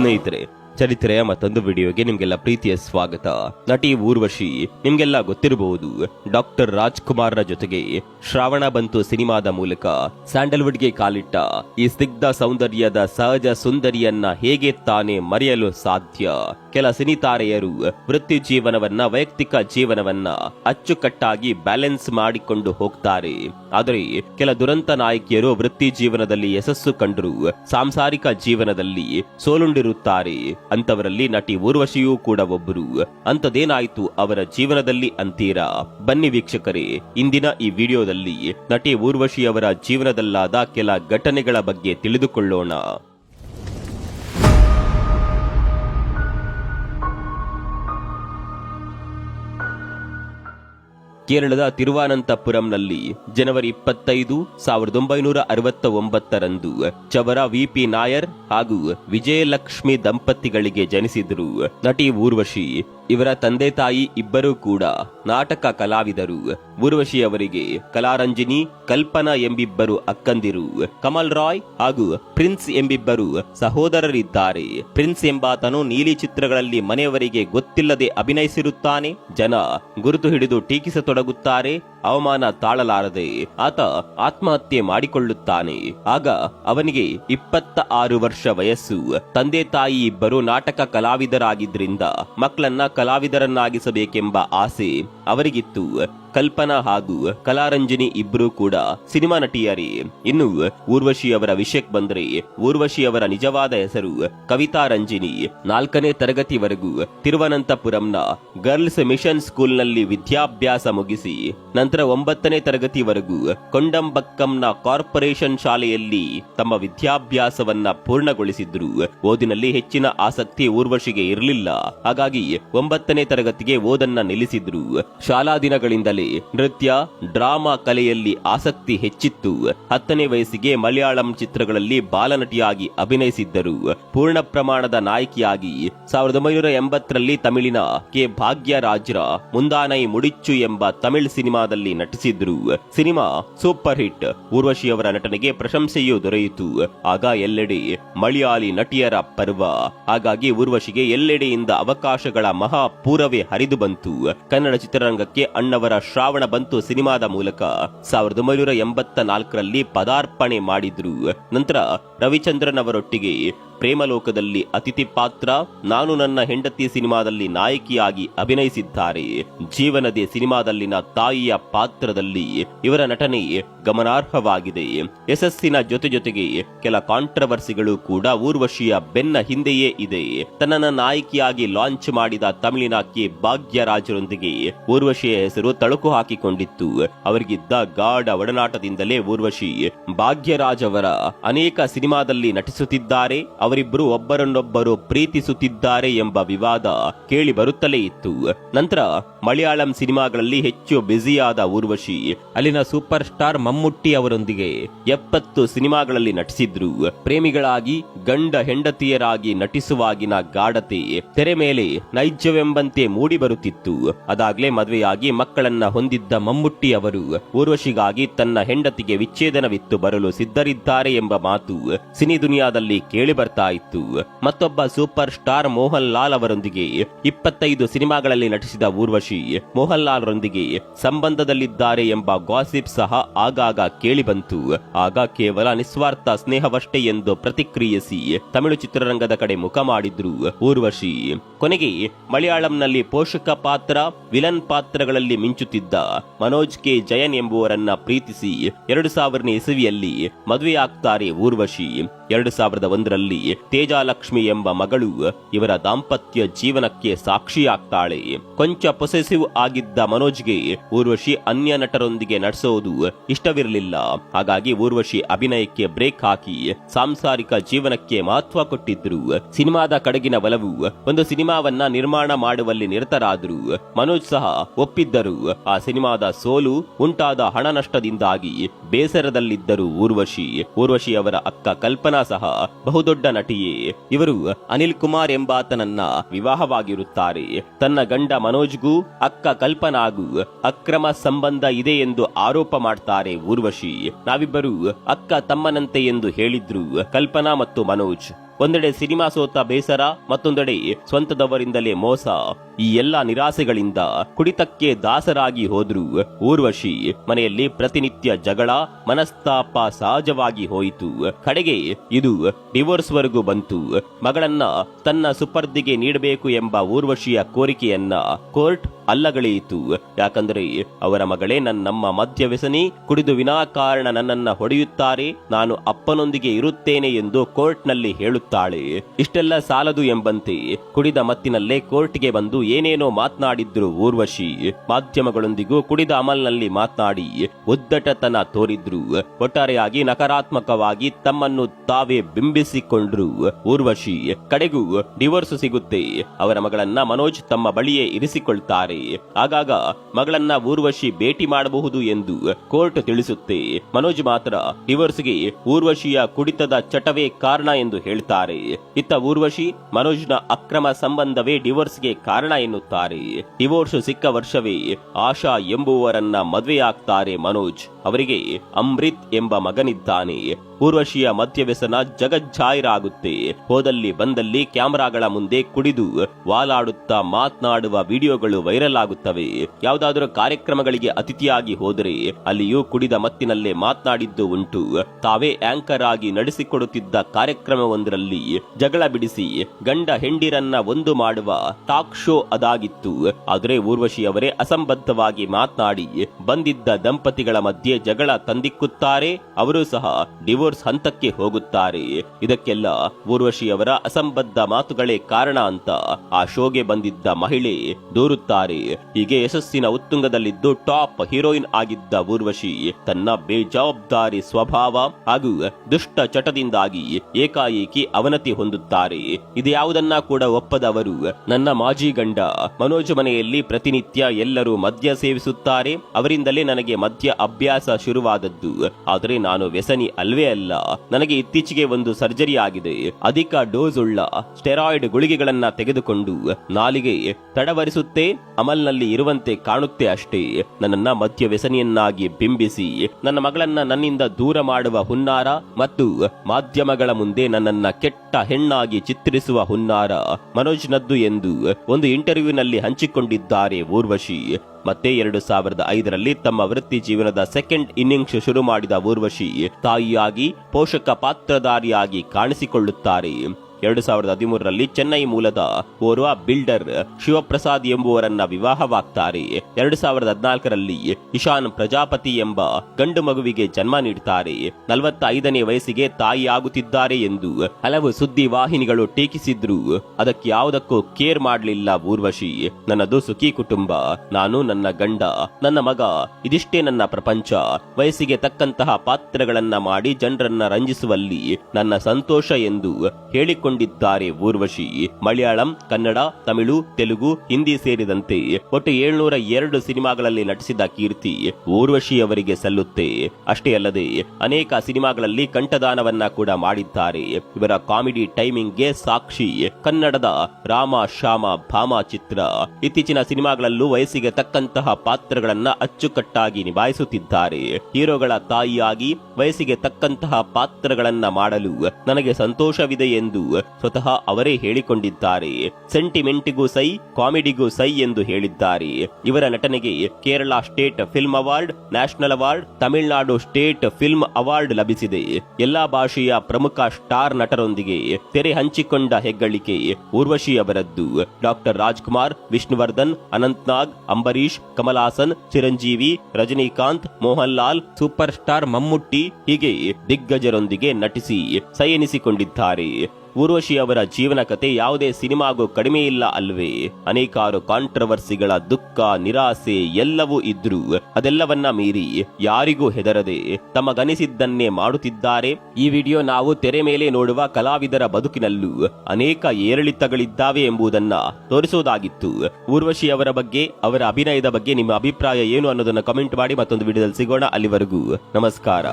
ಸ್ನೇಹಿತರೆ ಚರಿತ್ರೆಯ ಮತ್ತೊಂದು ವಿಡಿಯೋಗೆ ನಿಮ್ಗೆಲ್ಲ ಪ್ರೀತಿಯ ಸ್ವಾಗತ. ನಟಿ ಊರ್ವಶಿ, ನಿಮ್ಗೆಲ್ಲ ಗೊತ್ತಿರಬಹುದು, ಡಾಕ್ಟರ್ ರಾಜ್ಕುಮಾರ್ನ ಜೊತೆಗೆ ಶ್ರಾವಣ ಬಂತು ಸಿನಿಮಾದ ಮೂಲಕ ಸ್ಯಾಂಡಲ್ವುಡ್ಗೆ ಕಾಲಿಟ್ಟ ಈ ಸ್ನಿಗ್ಧ ಸೌಂದರ್ಯದ ಸಹಜ ಸುಂದರಿಯನ್ನ ಹೇಗೆ ತಾನೇ ಮರೆಯಲು ಸಾಧ್ಯ? ಕೆಲ ಸಿನಿತಾರೆಯರು ವೃತ್ತಿ ಜೀವನವನ್ನ, ವೈಯಕ್ತಿಕ ಜೀವನವನ್ನ ಅಚ್ಚುಕಟ್ಟಾಗಿ ಬ್ಯಾಲೆನ್ಸ್ ಮಾಡಿಕೊಂಡು ಹೋಗ್ತಾರೆ. ಆದರೆ ಕೆಲ ದುರಂತ ನಾಯಕಿಯರು ವೃತ್ತಿ ಜೀವನದಲ್ಲಿ ಯಶಸ್ಸು ಕಂಡರೂ ಸಾಂಸಾರಿಕ ಜೀವನದಲ್ಲಿ ಸೋಲುಂಡಿರುತ್ತಾರೆ. ಅಂತವರಲ್ಲಿ ನಟಿ ಊರ್ವಶಿಯೂ ಕೂಡ ಒಬ್ಬರು. ಅಂತದೇನಾಯ್ತು ಅವರ ಜೀವನದಲ್ಲಿ ಅಂತೀರಾ? ಬನ್ನಿ ವೀಕ್ಷಕರೇ, ಇಂದಿನ ಈ ವಿಡಿಯೋದಲ್ಲಿ ನಟಿ ಊರ್ವಶಿಯವರ ಜೀವನದಲ್ಲಾದ ಕೆಲ ಘಟನೆಗಳ ಬಗ್ಗೆ ತಿಳಿದುಕೊಳ್ಳೋಣ. ಕೇರಳದ ತಿರುವನಂತಪುರಂನಲ್ಲಿ ಜನವರಿ ಇಪ್ಪತ್ತೈದು, ಸಾವಿರದ ಒಂಬೈನೂರ ಅರವತ್ತ ಒಂಬತ್ತರಂದು ಚವರ ವಿಪಿ ನಾಯರ್ ಹಾಗೂ ವಿಜಯಲಕ್ಷ್ಮಿ ದಂಪತಿಗಳಿಗೆ ಜನಿಸಿದರು. ನಟಿ ಊರ್ವಶಿ ಇವರ ತಂದೆ ತಾಯಿ ಇಬ್ಬರೂ ಕೂಡ ನಾಟಕ ಕಲಾವಿದರು. ಊರ್ವಶಿ ಅವರಿಗೆ ಕಲಾರಂಜಿನಿ, ಕಲ್ಪನಾ ಎಂಬಿಬ್ಬರು ಅಕ್ಕಂದಿರು, ಕಮಲ್ ರಾಯ್ ಹಾಗೂ ಪ್ರಿನ್ಸ್ ಎಂಬಿಬ್ಬರು ಸಹೋದರರಿದ್ದಾರೆ. ಪ್ರಿನ್ಸ್ ಎಂಬಾತನು ನೀಲಿ ಚಿತ್ರಗಳಲ್ಲಿ ಮನೆಯವರಿಗೆ ಗೊತ್ತಿಲ್ಲದೆ ಅಭಿನಯಿಸಿರುತ್ತಾನೆ. ಜನ ಗುರುತು ಹಿಡಿದು ಟೀಕಿಸತೊಡಗುತ್ತಾರೆ. ಅವಮಾನ ತಾಳಲಾರದೆ ಆತ ಆತ್ಮಹತ್ಯೆ ಮಾಡಿಕೊಳ್ಳುತ್ತಾನೆ. ಆಗ ಅವನಿಗೆ ಇಪ್ಪತ್ತ ಆರು ವರ್ಷ ವಯಸ್ಸು. ತಂದೆ ತಾಯಿ ಇಬ್ಬರು ನಾಟಕ ಕಲಾವಿದರಾಗಿದ್ದರಿಂದ ಮಕ್ಕಳನ್ನ ಕಲಾವಿದರನ್ನಾಗಿಸಬೇಕೆಂಬ ಆಸೆ ಅವರಿಗಿತ್ತು. ಕಲ್ಪನಾ ಹಾಗೂ ಕಲಾರಂಜನಿ ಇಬ್ಬರೂ ಕೂಡ ಸಿನಿಮಾ ನಟಿಯರೇ. ಇನ್ನು ಊರ್ವಶಿ ಅವರ ವಿಷಯಕ್ಕೆ ಬಂದ್ರೆ ಊರ್ವಶಿ ಅವರ ನಿಜವಾದ ಹೆಸರು ಕವಿತಾ ರಂಜಿನಿ. ನಾಲ್ಕನೇ ತರಗತಿವರೆಗೂ ತಿರುವನಂತಪುರಂನ ಗರ್ಲ್ಸ್ ಮಿಷನ್ ಸ್ಕೂಲ್ನಲ್ಲಿ ವಿದ್ಯಾಭ್ಯಾಸ ಮುಗಿಸಿ ನಂತರ ಒಂಬತ್ತನೇ ತರಗತಿವರೆಗೂ ಕೊಂಡಂಬಕ್ಕಂನ ಕಾರ್ಪೊರೇಷನ್ ಶಾಲೆಯಲ್ಲಿ ತಮ್ಮ ವಿದ್ಯಾಭ್ಯಾಸವನ್ನ ಪೂರ್ಣಗೊಳಿಸಿದ್ರು. ಓದಿನಲ್ಲಿ ಹೆಚ್ಚಿನ ಆಸಕ್ತಿ ಊರ್ವಶಿಗೆ ಇರಲಿಲ್ಲ. ಹಾಗಾಗಿ ಒಂಬತ್ತನೇ ತರಗತಿಗೆ ಓದನ್ನ ನಿಲ್ಲಿಸಿದ್ರು. ಶಾಲಾ ದಿನಗಳಿಂದಲೇ ನೃತ್ಯ, ಡ್ರಾಮಾ ಕಲೆಯಲ್ಲಿ ಆಸಕ್ತಿ ಹೆಚ್ಚಿತ್ತು. ಹತ್ತನೇ ವಯಸ್ಸಿಗೆ ಮಲಯಾಳಂ ಚಿತ್ರಗಳಲ್ಲಿ ಬಾಲನಟಿಯಾಗಿ ಅಭಿನಯಿಸಿದ್ದರು. ಪೂರ್ಣ ಪ್ರಮಾಣದ ನಾಯಕಿಯಾಗಿ ಸಾವಿರದ ಒಂಬೈನೂರ ಎಂಬತ್ತರಲ್ಲಿ ತಮಿಳಿನ ಕೆ. ಭಾಗ್ಯರಾಜ್ರ ಮುಂದಾನೈ ಮುಡಿಚ್ಚು ಎಂಬ ತಮಿಳ್ ಸಿನಿಮಾದಲ್ಲಿ ನಟಿಸಿದ್ರು. Cinema super hit. ಊರ್ವಶಿಯವರ ನಟನೆಗೆ ಪ್ರಶಂಸೆಯೂ ದೊರೆಯಿತು. ಆಗ ಎಲ್ಲೆಡೆ ಮಲಯಾಳಿ ನಟಿಯರ ಪರ್ವ. ಹಾಗಾಗಿ ಊರ್ವಶಿಗೆ ಎಲ್ಲೆಡೆಯಿಂದ ಅವಕಾಶಗಳ ಮಹಾ ಪೂರವೇ ಹರಿದು ಬಂತು. ಕನ್ನಡ ಚಿತ್ರರಂಗಕ್ಕೆ ಅಣ್ಣವರ ಶ್ರಾವಣ ಬಂತು ಸಿನಿಮಾದ ಮೂಲಕ. ಸಾವಿರದ ಒಂಬೈನೂರ ಎಂಬತ್ತ ನಾಲ್ಕರಲ್ಲಿ ಪದಾರ್ಪಣೆ ಮಾಡಿದ್ರು. ನಂತರ ರವಿಚಂದ್ರನ್ ಅವರೊಟ್ಟಿಗೆ ಪ್ರೇಮಲೋಕದಲ್ಲಿ ಅತಿಥಿ ಪಾತ್ರ, ನಾನು ನನ್ನ ಹೆಂಡತಿ ಸಿನಿಮಾದಲ್ಲಿ ನಾಯಕಿಯಾಗಿ ಅಭಿನಯಿಸಿದ್ದಾರೆ. ಜೀವನದೇ ಸಿನಿಮಾದಲ್ಲಿನ ತಾಯಿಯ ಪಾತ್ರದಲ್ಲಿ ಇವರ ನಟನೆ ಗಮನಾರ್ಹವಾಗಿದೆ. ಯಶಸ್ಸಿನ ಜೊತೆ ಜೊತೆಗೆ ಕೆಲ ಕಾಂಟ್ರವರ್ಸಿಗಳು ಕೂಡ ಊರ್ವಶಿಯ ಬೆನ್ನ ಹಿಂದೆಯೇ ಇದೆ. ತನ್ನನ ನಾಯಕಿಯಾಗಿ ಲಾಂಚ್ ಮಾಡಿದ ತಮಿಳಿನ ಕೆ. ಭಾಗ್ಯರಾಜರೊಂದಿಗೆ ಊರ್ವಶಿಯ ಹೆಸರು ತಳುಕು ಹಾಕಿಕೊಂಡಿತ್ತು. ಅವರಿಗಿದ್ದ ಗಾಢ ಒಡನಾಟದಿಂದಲೇ ಊರ್ವಶಿ ಭಾಗ್ಯರಾಜ್ ಅವರ ಅನೇಕ ಸಿನಿಮಾದಲ್ಲಿ ನಟಿಸುತ್ತಿದ್ದಾರೆ. ಅವರಿಬ್ಬರು ಒಬ್ಬರನ್ನೊಬ್ಬರು ಪ್ರೀತಿಸುತ್ತಿದ್ದಾರೆ ಎಂಬ ವಿವಾದ ಕೇಳಿ ಬರುತ್ತಲೇ ಇತ್ತು. ನಂತರ ಮಲಯಾಳಂ ಸಿನಿಮಾಗಳಲ್ಲಿ ಹೆಚ್ಚು ಬ್ಯುಸಿಯಾದ ಊರ್ವಶಿ, ಅಲ್ಲಿನ ಸೂಪರ್ ಸ್ಟಾರ್ ಮಮ್ಮುಟ್ಟಿ ಅವರೊಂದಿಗೆ ಎಪ್ಪತ್ತು ಸಿನಿಮಾಗಳಲ್ಲಿ ನಟಿಸಿದ್ರು. ಪ್ರೇಮಿಗಳಾಗಿ ಗಂಡ ಹೆಂಡತಿಯರಾಗಿ ನಟಿಸುವಾಗಿನ ಗಾಢತೆ ತೆರೆ ಮೇಲೆ ನೈಜವೆಂಬಂತೆ ಮೂಡಿ ಬರುತ್ತಿತ್ತು. ಅದಾಗ್ಲೇ ಮದುವೆಯಾಗಿ ಮಕ್ಕಳನ್ನ ಹೊಂದಿದ್ದ ಮಮ್ಮುಟ್ಟಿ ಅವರು ಊರ್ವಶಿಗಾಗಿ ತನ್ನ ಹೆಂಡತಿಗೆ ವಿಚ್ಛೇದನವಿತ್ತು ಬರಲು ಸಿದ್ಧರಿದ್ದಾರೆ ಎಂಬ ಮಾತು ಸಿನಿ ದುನಿಯಾದಲ್ಲಿ ಕೇಳಿ ಇತ್ತು ಮತ್ತೊಬ್ಬ ಸೂಪರ್ ಸ್ಟಾರ್ ಮೋಹನ್ ಲಾಲ್ ಅವರೊಂದಿಗೆ ಇಪ್ಪತ್ತೈದು ಸಿನಿಮಾಗಳಲ್ಲಿ ನಟಿಸಿದ ಊರ್ವಶಿ ಮೋಹನ್ ಲಾಲ್ ರೊಂದಿಗೆ ಸಂಬಂಧದಲ್ಲಿದ್ದಾರೆ ಎಂಬ ಗಾಸಿಪ್ ಸಹ ಆಗಾಗ ಕೇಳಿಬಂತು. ಆಗ ಕೇವಲ ನಿಸ್ವಾರ್ಥ ಸ್ನೇಹವಷ್ಟೇ ಎಂದು ಪ್ರತಿಕ್ರಿಯಿಸಿ ತಮಿಳು ಚಿತ್ರರಂಗದ ಕಡೆ ಮುಖ ಮಾಡಿದ್ರು ಊರ್ವಶಿ. ಕೊನೆಗೆ ಮಲಯಾಳಂನಲ್ಲಿ ಪೋಷಕ ಪಾತ್ರ, ವಿಲನ್ ಪಾತ್ರಗಳಲ್ಲಿ ಮಿಂಚುತ್ತಿದ್ದ ಮನೋಜ್ ಕೆ. ಜಯನ್ ಎಂಬುವರನ್ನ ಪ್ರೀತಿಸಿ ಎರಡು ಸಾವಿರನೇ ಇಸವಿಯಲ್ಲಿ ಮದುವೆಯಾಗ್ತಾರೆ ಊರ್ವಶಿ. ಎರಡು ಸಾವಿರದ ಒಂದರಲ್ಲಿ ತೇಜಾಲಕ್ಷ್ಮಿ ಎಂಬ ಮಗಳು ಇವರ ದಾಂಪತ್ಯ ಜೀವನಕ್ಕೆ ಸಾಕ್ಷಿಯಾಗ್ತಾಳೆ. ಕೊಂಚ ಪೊಸೆಸಿವ್ ಆಗಿದ್ದ ಮನೋಜ್ಗೆ ಊರ್ವಶಿ ಅನ್ಯ ನಟರೊಂದಿಗೆ ನಡೆಸೋದು ಇಷ್ಟವಿರಲಿಲ್ಲ. ಹಾಗಾಗಿ ಊರ್ವಶಿ ಅಭಿನಯಕ್ಕೆ ಬ್ರೇಕ್ ಹಾಕಿ ಸಾಂಸಾರಿಕ ಜೀವನಕ್ಕೆ ಮಹತ್ವ ಕೊಟ್ಟಿದ್ರು ಸಿನಿಮಾದ ಕಡೆಗಿನ ಒಲವು, ಒಂದು ಸಿನಿಮಾವನ್ನ ನಿರ್ಮಾಣ ಮಾಡುವಲ್ಲಿ ನಿರತರಾದರು. ಮನೋಜ್ ಸಹ ಒಪ್ಪಿದ್ದರು. ಆ ಸಿನಿಮಾದ ಸೋಲು ಉಂಟಾದ ಹಣ ನಷ್ಟದಿಂದಾಗಿ ಬೇಸರದಲ್ಲಿದ್ದರು ಊರ್ವಶಿ. ಊರ್ವಶಿ ಅವರ ಅಕ್ಕ ಕಲ್ಪನಾ ಸಹ ಬಹುದೊಡ್ಡ ನಟಿಯೇ. ಇವರು ಅನಿಲ್ ಕುಮಾರ್ ಎಂಬಾತನನ್ನ ವಿವಾಹವಾಗಿರುತ್ತಾರೆ. ತನ್ನ ಗಂಡ ಮನೋಜ್ಗೂ, ಅಕ್ಕ ಕಲ್ಪನಾಗೂ ಅಕ್ರಮ ಸಂಬಂಧ ಇದೆ ಎಂದು ಆರೋಪ ಮಾಡ್ತಾರೆ ಊರ್ವಶಿ. ನಾವಿಬ್ಬರು ಅಕ್ಕ ತಮ್ಮನಂತೆ ಎಂದು ಹೇಳಿದ್ರು ಕಲ್ಪನಾ ಮತ್ತು ಮನೋಜ್. ಒಂದೆಡೆ ಸಿನಿಮಾ ಸೋತ ಬೇಸರ, ಮತ್ತೊಂದೆಡೆ ಸ್ವಂತದವರಿಂದಲೇ ಮೋಸ. ಈ ಎಲ್ಲ ನಿರಾಸೆಗಳಿಂದ ಕುಡಿತಕ್ಕೆ ದಾಸರಾಗಿ ಹೋದ್ರು ಊರ್ವಶಿ. ಮನೆಯಲ್ಲಿ ಪ್ರತಿನಿತ್ಯ ಜಗಳ, ಮನಸ್ತಾಪ ಸಹಜವಾಗಿ ಹೋಯಿತು. ಕಡೆಗೆ ಇದು ಡಿವೋರ್ಸ್ ವರೆಗೂ ಬಂತು. ಮಗಳನ್ನ ತನ್ನ ಸುಪರ್ದಿಗೆ ನೀಡಬೇಕು ಎಂಬ ಊರ್ವಶಿಯ ಕೋರಿಕೆಯನ್ನ ಕೋರ್ಟ್ ಅಲ್ಲಗಳೆಯಿತು ಯಾಕಂದರೆ ಅವರ ಮಗಳೇ ನನ್ನಮ್ಮ ಮದ್ಯ ವ್ಯಸನಿ, ಕುಡಿದು ವಿನಾಕಾರಣ ನನ್ನನ್ನ ಹೊಡೆಯುತ್ತಾರೆ, ನಾನು ಅಪ್ಪನೊಂದಿಗೆ ಇರುತ್ತೇನೆ ಎಂದು ಕೋರ್ಟ್ನಲ್ಲಿ ಹೇಳುತ್ತಾಳೆ. ಇಷ್ಟೆಲ್ಲ ಸಾಲದು ಎಂಬಂತೆ, ಕುಡಿದ ಮತ್ತಿನಲ್ಲೇ ಕೋರ್ಟ್ಗೆ ಬಂದು ಏನೇನೋ ಮಾತನಾಡಿದ್ರು ಊರ್ವಶಿ. ಮಾಧ್ಯಮಗಳೊಂದಿಗೂ ಕುಡಿದ ಅಮಲ್ನಲ್ಲಿ ಮಾತನಾಡಿ ಉದ್ದಟತನ ತೋರಿದ್ರು. ಒಟ್ಟಾರೆಯಾಗಿ ನಕಾರಾತ್ಮಕವಾಗಿ ತಮ್ಮನ್ನು ತಾವೇ ಬಿಂಬಿಸಿಕೊಂಡ್ರು ಊರ್ವಶಿ. ಕಡೆಗೂ ಡಿವೋರ್ಸ್ ಸಿಗುತ್ತೆ. ಅವರ ಮಗಳನ್ನ ಮನೋಜ್ ತಮ್ಮ ಬಳಿಯೇ ಇರಿಸಿಕೊಳ್ತಾರೆ. ಆಗಾಗ ಮಗಳನ್ನ ಊರ್ವಶಿ ಭೇಟಿ ಮಾಡಬಹುದು ಎಂದು ಕೋರ್ಟ್ ತಿಳಿಸುತ್ತೆ. ಮನೋಜ್ ಮಾತ್ರ ಡಿವೋರ್ಸ್ಗೆ ಊರ್ವಶಿಯ ಕುಡಿತದ ಚಟವೇ ಕಾರಣ ಎಂದು ಹೇಳ್ತಾರೆ. ಇತ್ತ ಊರ್ವಶಿ ಮನೋಜ್ನ ಅಕ್ರಮ ಸಂಬಂಧವೇ ಡಿವೋರ್ಸ್ಗೆ ಕಾರಣ ಎನ್ನುತ್ತಾರೆ. ಡಿವೋರ್ಸ್ ಸಿಕ್ಕ ವರ್ಷವೇ ಆಶಾ ಎಂಬುವರನ್ನ ಮದುವೆಯಾಗ್ತಾರೆ ಮನೋಜ್. ಅವರಿಗೆ ಅಮೃತ್ ಎಂಬ ಮಗನಿದ್ದಾನೆ. ಊರ್ವಶಿಯ ಮದ್ಯವ್ಯಸನ ಜಗಜ್ಜಾಹಿರಾಗುತ್ತೆ. ಹೋದಲ್ಲಿ ಬಂದಲ್ಲಿ ಕ್ಯಾಮೆರಾಗಳ ಮುಂದೆ ಕುಡಿದು ವಾಲಾಡುತ್ತಾ ಮಾತನಾಡುವ ವಿಡಿಯೋಗಳು ವೈರಲ್ ಆಗುತ್ತವೆ ಯಾವುದಾದರೂ ಕಾರ್ಯಕ್ರಮಗಳಿಗೆ ಅತಿಥಿಯಾಗಿ ಹೋದರೆ ಅಲ್ಲಿಯೂ ಕುಡಿದ ಮತ್ತಿನಲ್ಲೇ ಮಾತನಾಡಿದ್ದು ಉಂಟು. ತಾವೇ ಆಂಕರ್ ಆಗಿ ನಡೆಸಿಕೊಡುತ್ತಿದ್ದ ಕಾರ್ಯಕ್ರಮವೊಂದರಲ್ಲಿ ಜಗಳ ಬಿಡಿಸಿ ಗಂಡ ಹೆಂಡಿರನ್ನ ಒಂದು ಮಾಡುವ ಟಾಕ್ ಶೋ ಅದಾಗಿತ್ತು. ಆದರೆ ಊರ್ವಶಿ ಅವರೇ ಅಸಂಬದ್ಧವಾಗಿ ಮಾತನಾಡಿ ಬಂದಿದ್ದ ದಂಪತಿಗಳ ಮಧ್ಯೆ ಜಗಳ ತಂದಿಕ್ಕುತ್ತಾರೆ. ಅವರು ಸಹ ಡಿವೋರ್ಸ್ ಹಂತಕ್ಕೆ ಹೋಗುತ್ತಾರೆ. ಇದಕ್ಕೆಲ್ಲ ಊರ್ವಶಿ ಅವರ ಅಸಂಬದ್ಧ ಮಾತುಗಳೇ ಕಾರಣ ಅಂತ ಆ ಶೋಗೆ ಬಂದಿದ್ದ ಮಹಿಳೆ ದೂರುತ್ತಾರೆ. ಹೀಗೆ ಯಶಸ್ಸಿನ ಉತ್ತುಂಗದಲ್ಲಿದ್ದು ಟಾಪ್ ಹೀರೋಯಿನ್ ಆಗಿದ್ದ ಊರ್ವಶಿ ತನ್ನ ಬೇಜವಾಬ್ದಾರಿ ಸ್ವಭಾವ ಹಾಗೂ ದುಷ್ಟ ಚಟದಿಂದಾಗಿ ಏಕಾಏಕಿ ಅವನತಿ ಹೊಂದುತ್ತಾರೆ. ಇದ್ಯಾವುದನ್ನ ಕೂಡ ಒಪ್ಪದವರು ನನ್ನ ಮಾಜಿ ಗಂಡ ಮನೋಜ್ ಮನೆಯಲ್ಲಿ ಪ್ರತಿನಿತ್ಯ ಎಲ್ಲರೂ ಮದ್ಯ ಸೇವಿಸುತ್ತಾರೆ. ಅವರಿಂದಲೇ ನನಗೆ ಮದ್ಯ ಅಭ್ಯಾಸ ಶುರುವಾದದ್ದು. ಆದರೆ ನಾನು ವ್ಯಸನಿ ಅಲ್ವೇ ನನಗೆ ಇತ್ತೀಚೆಗೆ ಒಂದು ಸರ್ಜರಿ ಆಗಿದೆ. ಅಧಿಕ ಡೋಸ್ ಉಳ್ಳ ಸ್ಟೆರಾಯ್ಡ್ ಗುಳಿಗೆಗಳನ್ನ ತೆಗೆದುಕೊಂಡು ನಾಲಿಗೆ ತಡವರಿಸುತ್ತೆ, ಅಮಲ್ನಲ್ಲಿ ಇರುವಂತೆ ಕಾಣುತ್ತೆ ಅಷ್ಟೇ. ನನ್ನನ್ನ ಮದ್ಯ ವ್ಯಸನಿಯನ್ನಾಗಿ ಬಿಂಬಿಸಿ, ನನ್ನ ಮಗಳನ್ನ ನನ್ನಿಂದ ದೂರ ಮಾಡುವ ಹುನ್ನಾರ ಮತ್ತು ಮಾಧ್ಯಮಗಳ ಮುಂದೆ ನನ್ನನ್ನ ಕೆಟ್ಟ ಹೆಣ್ಣಾಗಿ ಚಿತ್ರಿಸುವ ಹುನ್ನಾರ ಮನೋಜ್ನದ್ದು ಎಂದು ಒಂದು ಇಂಟರ್ವ್ಯೂನಲ್ಲಿ ಹಂಚಿಕೊಂಡಿದ್ದಾರೆ ಊರ್ವಶಿ. ಮತ್ತೆ ಎರಡು ಸಾವಿರದ ಐದರಲ್ಲಿ ತಮ್ಮ ವೃತ್ತಿ ಜೀವನದ ಸೆಕೆಂಡ್ ಇನ್ನಿಂಗ್ಸ್ ಶುರು ಮಾಡಿದ ಊರ್ವಶಿ ತಾಯಿಯಾಗಿ ಪೋಷಕ ಪಾತ್ರಧಾರಿಯಾಗಿ ಕಾಣಿಸಿಕೊಳ್ಳುತ್ತಾರೆ. ಎರಡು ಸಾವಿರದ ಹದಿಮೂರರಲ್ಲಿ ಚೆನ್ನೈ ಮೂಲದ ಓರ್ವ ಬಿಲ್ಡರ್ ಶಿವಪ್ರಸಾದ್ ಎಂಬುವರನ್ನ ವಿವಾಹವಾಗ್ತಾರೆ. ಎರಡು ಸಾವಿರದ ಹದಿನಾಲ್ಕರಲ್ಲಿ ಇಶಾನ್ ಪ್ರಜಾಪತಿ ಎಂಬ ಗಂಡು ಮಗುವಿಗೆ ಜನ್ಮ ನೀಡುತ್ತಾರೆ ನಲವತ್ತೈದನೇ ವಯಸ್ಸಿಗೆ ತಾಯಿಯಾಗುತ್ತಿದ್ದಾರೆ ಎಂದು ಹಲವು ಸುದ್ದಿ ವಾಹಿನಿಗಳು ಟೀಕಿಸಿದ್ರು. ಅದಕ್ಕೆ ಯಾವುದಕ್ಕೂ ಕೇರ್ ಮಾಡಲಿಲ್ಲ ಊರ್ವಶಿ. ನನ್ನದು ಸುಖಿ ಕುಟುಂಬ. ನಾನು ನನ್ನ ಗಂಡ. ನನ್ನ ಮಗ. ಇದಿಷ್ಟೇ ನನ್ನ ಪ್ರಪಂಚ. ವಯಸ್ಸಿಗೆ ತಕ್ಕಂತಹ ಪಾತ್ರಗಳನ್ನ ಮಾಡಿ ಜನರನ್ನ ರಂಜಿಸುವಲ್ಲಿ ನನ್ನ ಸಂತೋಷ ಎಂದು ಹೇಳಿಕೊಂಡಿದ್ದಾರೆ ಊರ್ವಶಿ, ಮಲಯಾಳಂ, ಕನ್ನಡ, ತಮಿಳು, ತೆಲುಗು, ಹಿಂದಿ ಸೇರಿದಂತೆ ಒಟ್ಟು ಏಳ್ನೂರ ಎರಡು ಸಿನಿಮಾಗಳಲ್ಲಿ ನಟಿಸಿದ ಕೀರ್ತಿ ಊರ್ವಶಿ ಅವರಿಗೆ ಸಲ್ಲುತ್ತೆ. ಅಷ್ಟೇ ಅಲ್ಲದೆ ಅನೇಕ ಸಿನಿಮಾಗಳಲ್ಲಿ ಕಂಠದಾನವನ್ನ ಕೂಡ ಮಾಡಿದ್ದಾರೆ. ಇವರ ಕಾಮಿಡಿ ಟೈಮಿಂಗ್ಗೆ ಸಾಕ್ಷಿ ಕನ್ನಡದ ರಾಮ, ಶ್ಯಾಮ, ಭಾಮ ಚಿತ್ರ. ಇತ್ತೀಚಿನ ಸಿನಿಮಾಗಳಲ್ಲೂ ವಯಸ್ಸಿಗೆ ತಕ್ಕಂತಹ ಪಾತ್ರಗಳನ್ನ ಅಚ್ಚುಕಟ್ಟಾಗಿ ನಿಭಾಯಿಸುತ್ತಿದ್ದಾರೆ. ಹೀರೋಗಳ ತಾಯಿಯಾಗಿ ವಯಸ್ಸಿಗೆ ತಕ್ಕಂತಹ ಪಾತ್ರಗಳನ್ನ ಮಾಡಲು ನನಗೆ ಸಂತೋಷವಿದೆ ಎಂದು ಸ್ವತಃ ಅವರೇ ಹೇಳಿಕೊಂಡಿದ್ದಾರೆ. ಸೆಂಟಿಮೆಂಟಿಗೂ ಸೈ, ಕಾಮಿಡಿಗೂ ಸೈ ಎಂದು ಹೇಳಿದ್ದಾರೆ. ಇವರ ನಟನೆಗೆ Kerala state film award, national award, Tamil Nadu state film award ಲಭಿಸಿದೆ. ಎಲ್ಲಾ ಭಾಷೆಯ ಪ್ರಮುಖ ಸ್ಟಾರ್ ನಟರೊಂದಿಗೆ ತೆರೆ ಹಂಚಿಕೊಂಡ ಹೆಗ್ಗಳಿಕೆ ಊರ್ವಶಿ ಅವರದ್ದು doctor Rajkumar, Vishnuvardhan, Anant Nag Ambareesh Kamal Haasan, Chiranjeevi, Rajinikanth Mohan Lal super star Mammootty ಹೀಗೆ ದಿಗ್ಗಜರೊಂದಿಗೆ ನಟಿಸಿ ಸೈನಿಸಿಕೊಂಡಿದ್ದಾರೆ ಊರ್ವಶಿ ಅವರ ಜೀವನ ಕತೆ ಯಾವುದೇ ಸಿನಿಮಾಗೂ ಕಡಿಮೆ ಇಲ್ಲ ಅಲ್ವೇ. ಅನೇಕಾರು ಕಾಂಟ್ರವರ್ಸಿಗಳ ದುಃಖ, ನಿರಾಸೆ ಎಲ್ಲವೂ ಇದ್ರೂ ಅದೆಲ್ಲವನ್ನ ಮೀರಿ ಯಾರಿಗೂ ಹೆದರದೆ ತಮಗನಿಸಿದ್ದನ್ನೇ ಮಾಡುತ್ತಿದ್ದಾರೆ. ಈ ವಿಡಿಯೋ ನಾವು ತೆರೆ ಮೇಲೆ ನೋಡುವ ಕಲಾವಿದರ ಬದುಕಿನಲ್ಲೂ ಅನೇಕ ಏರಿಳಿತಗಳಿದ್ದಾವೆ ಎಂಬುದನ್ನ ತೋರಿಸುವುದಾಗಿತ್ತು ಊರ್ವಶಿ ಅವರ ಬಗ್ಗೆ, ಅವರ ಅಭಿನಯದ ಬಗ್ಗೆ ನಿಮ್ಮ ಅಭಿಪ್ರಾಯ ಏನು ಅನ್ನೋದನ್ನ ಕಮೆಂಟ್ ಮಾಡಿ ಮತ್ತೊಂದು ವಿಡಿಯೋದಲ್ಲಿ ಸಿಗೋಣ ಅಲ್ಲಿವರೆಗೂ. ನಮಸ್ಕಾರ.